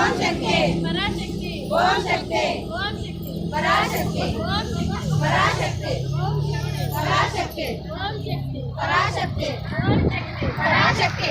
ఓం శక్తి. పరాశక్తి ఓం శక్తి. ఓం శక్తి పరాశక్తి. ఓం శక్తి పరాశక్తి. ఓం శక్తి పరాశక్తి. ఓం Parashakti. Parashakti.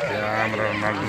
Camera நாலு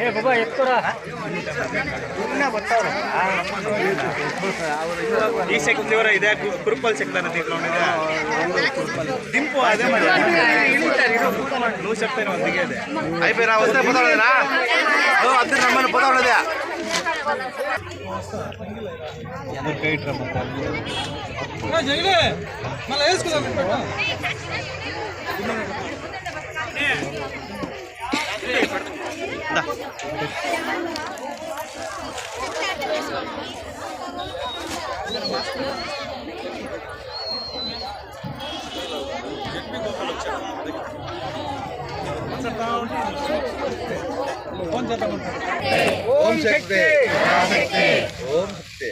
ಏ ಬಾಬಾ ಎತ್ತರ ಇನ್ನ ಬರ್ತಾವ್ರ ಈ ಸೆಕ್ಟ್ ಇವರ ಇದೆ ಕುರುಪಲ್ ದಿಂಪು ಅದೇ ಒಂದಿಗೆ ಇದೆ. ಐ ಬೇರೆ ಅವಸ್ಥೆ ಬದಲಾವಣೆ ಅದು ನಮ್ಮನ್ನು ಬದಲಾವಣೆ మళ్ళీ వేసుకుందాం చెప్పి గొప్పలు వచ్చారు ఓం శక్తి ఓం శక్తి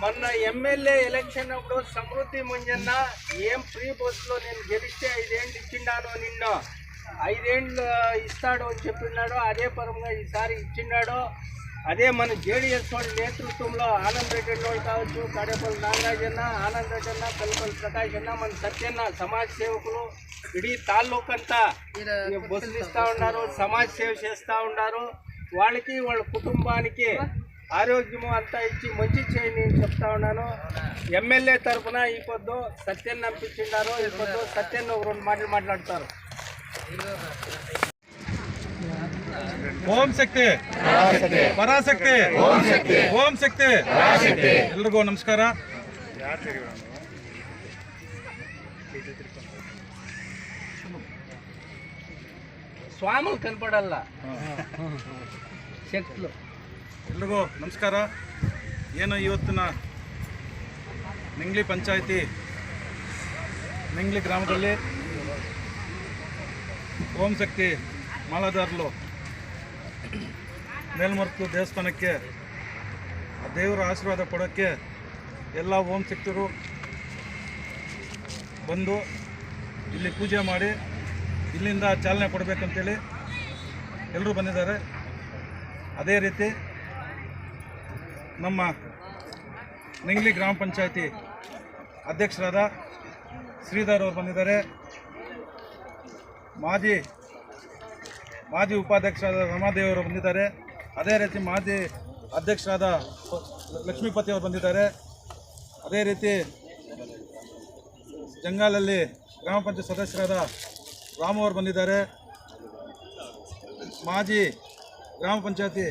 మొన్న ఎమ్మెల్యే ఎలక్షన్ అప్పుడు సమృద్ధి ముంజన్న ఏం ఫ్రీ బస్సులో నేను గెలిస్తే ఐదేళ్ళు ఇచ్చిండాను నిన్ను? ఐదేళ్ళు ఇస్తాడు అని చెప్పినాడు అదే పరంగా ఈసారి ఇచ్చిన్నాడు అదే మన జేడిఎస్ వాళ్ళ నేతృత్వంలో ఆనంద్ రెడ్డి వాళ్ళు కావచ్చు కడపల్లి నాగరాజన్న ఆనంద్ రెడ్డి అన్న కల్పల్లి ప్రకాష్ అన్న మన సత్యన్న సమాజ సేవకులు ఇడీ తాలూకంతా బస్సులు ఇస్తా ఉన్నారు సమాజ సేవ చేస్తూ ఉన్నారు. వాళ్ళకి వాళ్ళ కుటుంబానికి ఆరోగ్యము అంతా ఇచ్చి మంచి చేయండి నేను చెప్తా ఉన్నాను. ఎమ్మెల్యే తరఫున ఈ పొద్దు సత్యన్న పంపించిండారు ఈ పొద్దు సత్యన్న ఒక రెండు మాటలు మాట్లాడతారు. ಓಂ ಶಕ್ತಿ. ಪರಾಶಕ್ತಿ. ಓಂ ಶಕ್ತಿ. ಎಲ್ರಿಗೂ ನಮಸ್ಕಾರ. ಸ್ವಾಮಿ ಕನ್ಪಡಲ್ಲ. ಶಕ್ತಿಲು ಎಲ್ರಿಗೂ ನಮಸ್ಕಾರ. ಏನು ಇವತ್ತಿನ ನಿಂಗ್ಲಿ ಪಂಚಾಯಿತಿ? ನಿಂಗ್ಲಿ ಗ್ರಾಮದಲ್ಲಿ ಓಂ ಶಕ್ತಿ ಮಾಲಾದಾರ್ಲು. ಮೇಲ್ಮರ್ತು ದೇವಸ್ಥಾನಕ್ಕೆ ಆ ದೇವರ ಆಶೀರ್ವಾದ ಕೊಡೋಕ್ಕೆ ಎಲ್ಲ ಓಂ ಶಕ್ತರು ಬಂದು ಇಲ್ಲಿ ಪೂಜೆ ಮಾಡಿ ಇಲ್ಲಿಂದ ಚಾಲನೆ ಕೊಡಬೇಕಂತೇಳಿ ಎಲ್ಲರೂ ಬಂದಿದ್ದಾರೆ. ಅದೇ ರೀತಿ ನಮ್ಮ ನಿಂಗ್ಲಿ ಗ್ರಾಮ ಪಂಚಾಯತಿ ಅಧ್ಯಕ್ಷರಾದ ಶ್ರೀಧರ್ ಅವರು ಬಂದಿದ್ದಾರೆ. ಮಾಜಿ ಮಾಜಿ ಉಪಾಧ್ಯಕ್ಷರಾದ ರಮಾದೇವರು ಬಂದಿದ್ದಾರೆ. ಅದೇ ರೀತಿ ಮಾಜಿ ಅಧ್ಯಕ್ಷರಾದ ಲಕ್ಷ್ಮೀಪತಿ ಅವರು ಬಂದಿದ್ದಾರೆ. ಅದೇ ರೀತಿ ಜಂಗಾಲಲ್ಲಿ ಗ್ರಾಮ ಪಂಚಾಯತ್ ಸದಸ್ಯರಾದ ರಾಮ ಅವರು ಬಂದಿದ್ದಾರೆ. ಮಾಜಿ ಗ್ರಾಮ ಪಂಚಾಯತಿ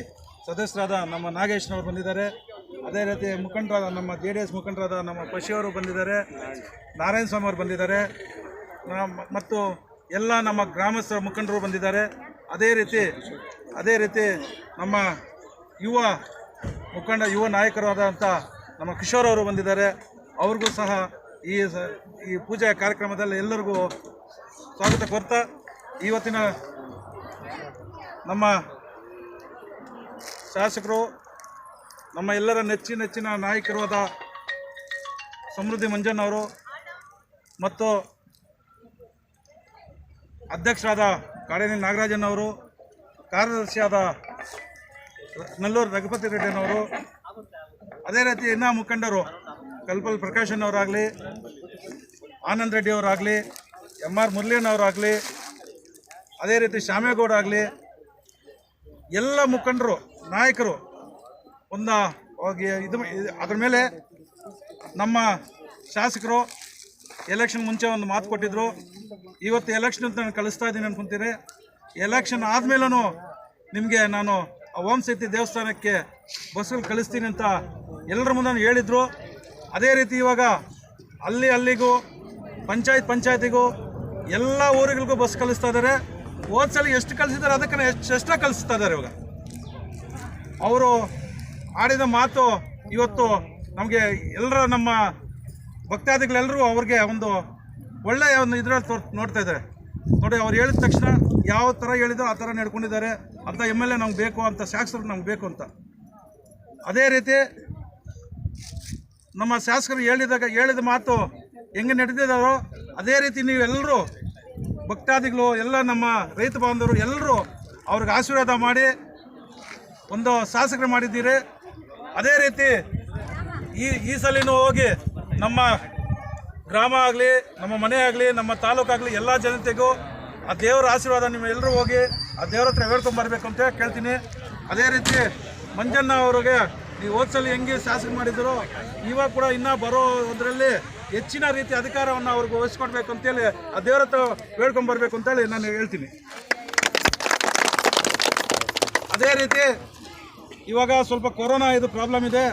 ಸದಸ್ಯರಾದ ನಮ್ಮ ನಾಗೇಶ್ನವರು ಬಂದಿದ್ದಾರೆ. ಅದೇ ರೀತಿ ಮುಖಂಡರಾದ ನಮ್ಮ ಜೆ ಡಿ ಎಸ್ ಮುಖಂಡರಾದ ನಮ್ಮ ಪಶಿಯವರು ಬಂದಿದ್ದಾರೆ. ನಾರಾಯಣ ಸ್ವಾಮಿ ಅವರು ಬಂದಿದ್ದಾರೆ. ಮತ್ತು ಎಲ್ಲ ನಮ್ಮ ಗ್ರಾಮಸ್ಥರ ಮುಖಂಡರು ಬಂದಿದ್ದಾರೆ. ಅದೇ ರೀತಿ ಅದೇ ರೀತಿ ನಮ್ಮ ಯುವ ಮುಖಂಡ, ಯುವ ನಾಯಕರಾದಂಥ ನಮ್ಮ ಕಿಶೋರ್ ಅವರು ಬಂದಿದ್ದಾರೆ. ಅವ್ರಿಗೂ ಸಹ ಈ ಈ ಪೂಜೆಯ ಕಾರ್ಯಕ್ರಮದಲ್ಲಿ ಎಲ್ಲರಿಗೂ ಸ್ವಾಗತ ಕೊರ್ತಾ, ಇವತ್ತಿನ ನಮ್ಮ ಶಾಸಕರು, ನಮ್ಮ ಎಲ್ಲರ ನೆಚ್ಚಿ ನೆಚ್ಚಿನ ನಾಯಕರು ಆದ ಸಮೃದ್ಧಿ ಮಂಜಣ್ಣವರು ಮತ್ತು ಅಧ್ಯಕ್ಷರಾದ ಕಾಡೇನಿ ನಾಗರಾಜನವರು ಕಾರ್ಯದರ್ಶಿಯಾದ ನಲ್ಲೂರು ರಘುಪತಿ ರೆಡ್ಡಿನವರು. ಅದೇ ರೀತಿ ಇನ್ನೂ ಮುಖಂಡರು ಕಲ್ಪಲ್ ಪ್ರಕಾಶನವರಾಗಲಿ ಆನಂದ್ ರೆಡ್ಡಿ ಅವರಾಗಲಿ ಎಂ ಆರ್ ಮುರಳೀನವರಾಗಲಿ ಅದೇ ರೀತಿ ಶ್ಯಾಮೇಗೌಡ ಆಗಲಿ, ಎಲ್ಲ ಮುಖಂಡರು, ನಾಯಕರು, ಒಂದು ಇದು- ಅದ್ರ ಮೇಲೆ ನಮ್ಮ ಶಾಸಕರು ಎಲೆಕ್ಷನ್ ಮುಂಚೆ ಒಂದು ಮಾತು ಕೊಟ್ಟಿದ್ದರು ಇವತ್ತು ಎಲೆಕ್ಷನ್ ಅಂತ ನಾನು ಕಳಿಸ್ತಾ ಇದ್ದೀನಿ ಅನ್ಕೊಂತೀರಿ. ಎಲೆಕ್ಷನ್ ಆದಮೇಲೂ ನಿಮಗೆ ನಾನು ಓಂ ದೇವಸ್ಥಾನಕ್ಕೆ ಬಸ್ಸಲ್ಲಿ ಕಳಿಸ್ತೀನಿ ಅಂತ ಎಲ್ಲರ ಮುಂದೆ ಹೇಳಿದ್ರು. ಅದೇ ರೀತಿ ಇವಾಗ ಅಲ್ಲಿ ಅಲ್ಲಿಗೂ, ಪಂಚಾಯತ್ ಪಂಚಾಯತಿಗೂ, ಎಲ್ಲ ಊರುಗಳಿಗೂ ಬಸ್ ಕಳಿಸ್ತಾ ಇದ್ದಾರೆ ಹೋದ್ಸಲ ಎಷ್ಟು ಕಳಿಸಿದ್ದಾರೆ ಅದಕ್ಕೆ ಎಷ್ಟು ಎಷ್ಟ ಕಳಿಸ್ತಾ ಇದ್ದಾರೆ ಇವಾಗ? ಅವರು ಆಡಿದ ಮಾತು ಇವತ್ತು ನಮಗೆ ಎಲ್ಲರ ನಮ್ಮ ಭಕ್ತಾದಿಗಳೆಲ್ಲರೂ ಅವ್ರಿಗೆ ಒಂದು ಒಳ್ಳೆಯ ಒಂದು ಇದರಲ್ಲಿ ತೋರ್ ನೋಡ್ತಾ ಇದ್ದಾರೆ ನೋಡಿ, ಅವ್ರು ಹೇಳಿದ ತಕ್ಷಣ ಯಾವ ಥರ ಹೇಳಿದ್ರು ಆ ಥರ ನಡ್ಕೊಂಡಿದ್ದಾರೆ. ಅಂತ ಎಂ ಎಲ್ ಎ ನಮ್ಗೆ ಬೇಕು ಅಂತ, ಶಾಸಕರು ನಮ್ಗೆ ಬೇಕು ಅಂತ. ಅದೇ ರೀತಿ ನಮ್ಮ ಶಾಸಕರು ಹೇಳಿದಾಗ, ಹೇಳಿದ ಮಾತು ಹೆಂಗೆ ನಡೆದಿದ್ದಾರೋ ಅದೇ ರೀತಿ ನೀವೆಲ್ಲರೂ ಭಕ್ತಾದಿಗಳು, ಎಲ್ಲ ನಮ್ಮ ರೈತ ಬಾಂಧವರು ಎಲ್ಲರೂ ಅವ್ರಿಗೆ ಆಶೀರ್ವಾದ ಮಾಡಿ ಒಂದು ಶಾಸಕರು ಮಾಡಿದ್ದೀರಿ. ಅದೇ ರೀತಿ ಈ ಈ ಸಲಿನೂ ಹೋಗಿ ನಮ್ಮ ಗ್ರಾಮ ಆಗಲಿ, ನಮ್ಮ ಮನೆ ಆಗಲಿ, ನಮ್ಮ ತಾಲೂಕಾಗಲಿ ಎಲ್ಲ ಜನತೆಗೂ ಆ ದೇವರ ಆಶೀರ್ವಾದ ನಿಮ್ಮ ಎಲ್ಲರೂ ಹೋಗಿ ಆ ದೇವ್ರ ಹತ್ರ ಹೇಳ್ಕೊಂಬರ್ಬೇಕು ಅಂತ ಕೇಳ್ತೀನಿ. ಅದೇ ರೀತಿ ಮಂಜಣ್ಣ ಅವರಿಗೆ ನೀವು ಓದ್ಸಲ್ಲಿ ಹೆಂಗೆ ಶಾಸಕ ಮಾಡಿದ್ರು, ಇವಾಗ ಕೂಡ ಇನ್ನೂ ಬರೋ ಅದರಲ್ಲಿ ಹೆಚ್ಚಿನ ರೀತಿ ಅಧಿಕಾರವನ್ನು ಅವ್ರಿಗೆ ವಹಿಸ್ಕೊಡ್ಬೇಕು ಅಂತೇಳಿ ಆ ದೇವ್ರ ಹತ್ರ ಹೇಳ್ಕೊಂಬರ್ಬೇಕು ಅಂತೇಳಿ ನಾನು ಹೇಳ್ತೀನಿ. ಅದೇ ರೀತಿ ಇವಾಗ ಸ್ವಲ್ಪ ಕೊರೋನಾ ಇದು ಪ್ರಾಬ್ಲಮ್ ಇದೆ.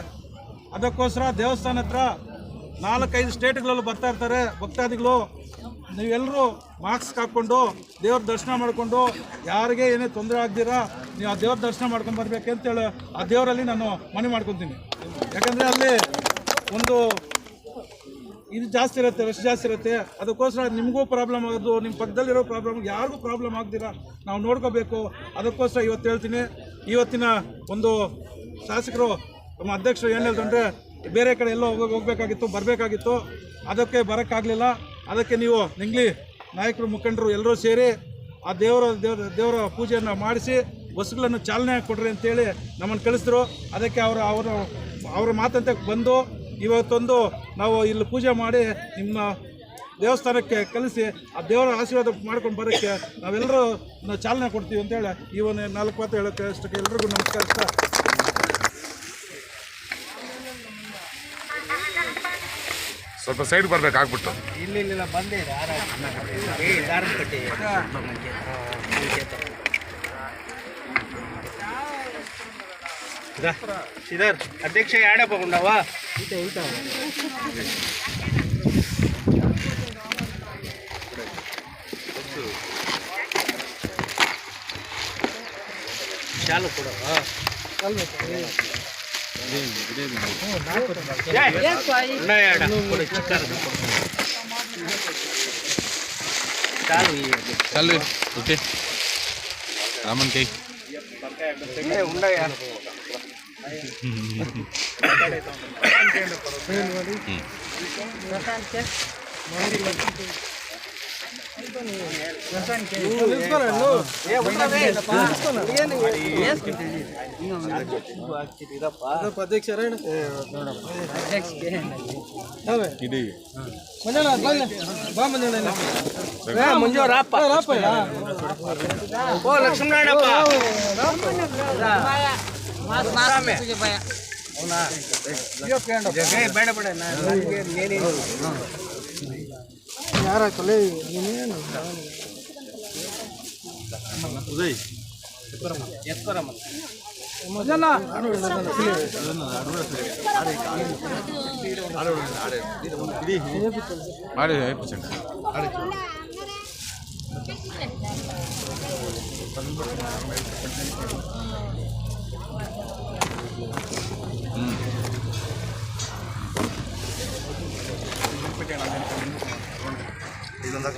ಅದಕ್ಕೋಸ್ಕರ ದೇವಸ್ಥಾನ ಹತ್ರ ನಾಲ್ಕೈದು ಸ್ಟೇಟ್ಗಳಲ್ಲೂ ಬರ್ತಾ ಇರ್ತಾರೆ. ಭಕ್ತಾದಿಗಳು, ನೀವೆಲ್ಲರೂ ಮಾಸ್ಕ್ ಹಾಕ್ಕೊಂಡು ದೇವ್ರ ದರ್ಶನ ಮಾಡಿಕೊಂಡು ಯಾರಿಗೆ ಏನೇ ತೊಂದರೆ ಆಗ್ದಿರಾ ನೀವು ಆ ದೇವ್ರ ದರ್ಶನ ಮಾಡ್ಕೊಂಡು ಬರ್ಬೇಕು ಅಂತೇಳಿ ಆ ದೇವರಲ್ಲಿ ನಾನು ಮನೆ ಮಾಡ್ಕೊತೀನಿ. ಯಾಕಂದರೆ ಅಲ್ಲಿ ಒಂದು ಇದು ಜಾಸ್ತಿ ಇರುತ್ತೆ ರಶ್ ಜಾಸ್ತಿ ಇರುತ್ತೆ. ಅದಕ್ಕೋಸ್ಕರ ನಿಮಗೂ ಪ್ರಾಬ್ಲಮ್ ಆಗೋದು ನಿಮ್ಮ ಪಕ್ಕದಲ್ಲಿರೋ ಪ್ರಾಬ್ಲಮ್ ಯಾರಿಗೂ ಪ್ರಾಬ್ಲಮ್ ಆಗ್ದಿರಾ ನಾವು ನೋಡ್ಕೋಬೇಕು. ಅದಕ್ಕೋಸ್ಕರ ಇವತ್ತು ಹೇಳ್ತೀನಿ. ಇವತ್ತಿನ ಒಂದು ಶಾಸಕರು, ನಮ್ಮ ಅಧ್ಯಕ್ಷರು ಏನು ಹೇಳ್ದಂದ್ರೆ ಬೇರೆ ಕಡೆ ಎಲ್ಲೋ ಹೋಗಿ ಹೋಗ್ಬೇಕಾಗಿತ್ತು, ಬರಬೇಕಾಗಿತ್ತು. ಅದಕ್ಕೆ ಬರೋಕ್ಕಾಗಲಿಲ್ಲ. ಅದಕ್ಕೆ ನೀವು ನಿಂಗ್ಲಿ ನಾಯಕರು, ಮುಖಂಡರು ಎಲ್ಲರೂ ಸೇರಿ ಆ ದೇವರ ದೇವರ ದೇವರ ಪೂಜೆಯನ್ನು ಮಾಡಿಸಿ ಬಸ್ಗಳನ್ನು ಚಾಲನೆ ಕೊಡ್ರಿ ಅಂತೇಳಿ ನಮ್ಮನ್ನು ಕಳಿಸಿದ್ರು. ಅದಕ್ಕೆ ಅವರು ಅವರ ಅವರ ಮಾತಂತೆ ಬಂದು ಇವತ್ತೊಂದು ನಾವು ಇಲ್ಲಿ ಪೂಜೆ ಮಾಡಿ ನಿಮ್ಮ ದೇವಸ್ಥಾನಕ್ಕೆ ಕಲಿಸಿ ಆ ದೇವರ ಆಶೀರ್ವಾದ ಮಾಡ್ಕೊಂಡು ಬರೋಕ್ಕೆ ನಾವೆಲ್ಲರೂ ನಾವು ಚಾಲನೆ ಕೊಡ್ತೀವಿ ಅಂತೇಳಿ ಈ ನಾಲ್ಕು ಮಾತು ಹೇಳೋಕ್ಕೆ ಅಷ್ಟಕ್ಕೆ ಎಲ್ರಿಗೂ ನಮಸ್ಕರಿಸ್ತಾ ಸ್ವಲ್ಪ ಸೈಡ್ ಬರ್ಬೇಕು ಆಗ್ಬಿಟ್ಟು ಇಲ್ಲಿ ಇಲ್ಲ ಬಂದೇ ಇದೆ ಏ ದಾರದ ಕಟ್ಟಿ ಶ್ರೀಧರ್ ಅಧ್ಯಕ್ಷ ಯಾಡ ಕೊಡು ಚಿಕ್ಕದು ಶಾಲು ಈ చాలు ఓకే రామన్ కేక్ ఉన్నాయా ಏ ಉಂಡ ಯಾಡ ಇಡೀ ಮುಂಜೋ ರಾಪ ಓ ಲಕ್ಷ್ಮಣಪ್ಪ ಬೇಡ ಬೇಡ ನನಗೆ Cara, colei, menino. Usei. ಇದೊಂದು